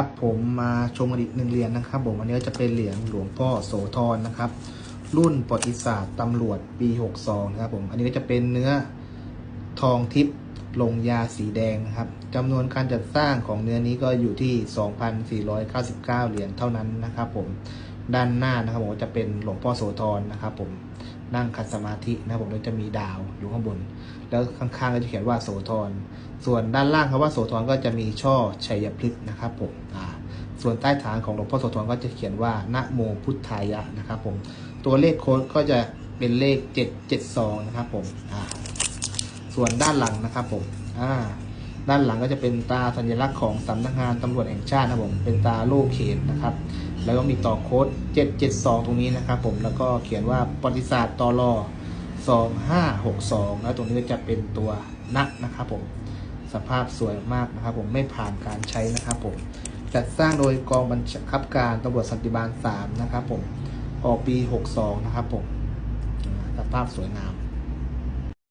ครับผมมาชมกันอีกหนึ่งเหรียญนะครับผมอันนี้จะเป็นเหรียญหลวงพ่อโสธรนะครับ รุ่นประวัติศาสตร์ตำรวจปี 62 นะครับผมอันนี้ก็จะเป็นเนื้อทองทิพย์ลงยาสีแดงนะครับจำนวนการจัดสร้างของเนื้อนี้ก็อยู่ที่ 2,499 เหรียญเท่านั้นนะครับผม ด้านหน้านะครับผมจะเป็นหลวงพ่อโสธรนะครับ ผมนั่งคัดสมาธินะครับผมแล้วจะมีดาวอยู่ข้างบน แล้วข้างๆก็จะเขียนว่าโสธรส่วนด้านล่างคำว่าโสธรก็จะมีช่อชัยพฤกษ์นะครับผมอ่าส่วนใต้ฐานของหลวงพ่อโสธรก็จะเขียนว่านะโมพุทธายะนะครับผมตัวเลขโค้ดก็จะเป็นเลข 772 นะครับผมอ่าส่วนด้านหลังนะครับผมอ่า ด้านหลังก็จะเป็นตาสัญลักษณ์ของสำนักงานตำรวจแห่งชาตินะครับผมเป็นตาโล่เขนนะครับ แล้วก็มีต่อโค้ด 772 ตรงนี้นะครับผมแล้วก็เขียนว่าประวัติศาสตร์ตล2562 แล้วตรงนี้ก็จะเป็นตัวนักนะครับผมสภาพสวยมากนะครับผมไม่ผ่านการใช้นะครับผมจัดสร้างโดยกองบัญชาคับการตำรวจสันติบาล 3 นะครับผมออกปี 62 นะครับผมสภาพสวยงาม